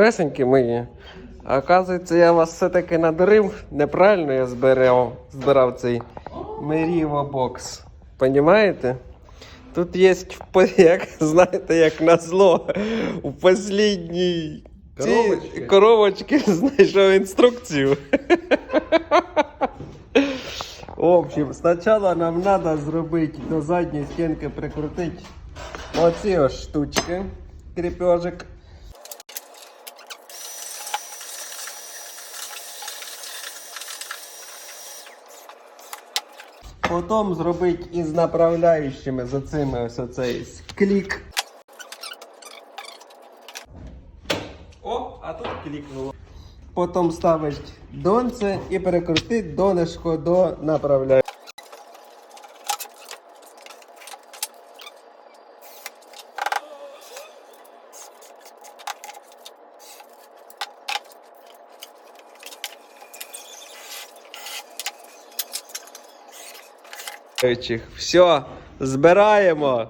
Песеньки мої. А оказується, я вас все-таки надарив. Неправильно я збирав, збирав цей Меріво бокс. Понімаєте? Тут є, як, знаєте, як на зло, у послідній цій Коробочці? коробочці знайшов інструкцію. В общем, спочатку нам треба зробити до задньої стінки прикрутити оці ось штучки, кріпежик. Потім зробити із направляючими за цими ось оцей клік. О, а тут клікнуло. Потім ставиш донце і перекрути донечко до направляючого. Все, збираємо.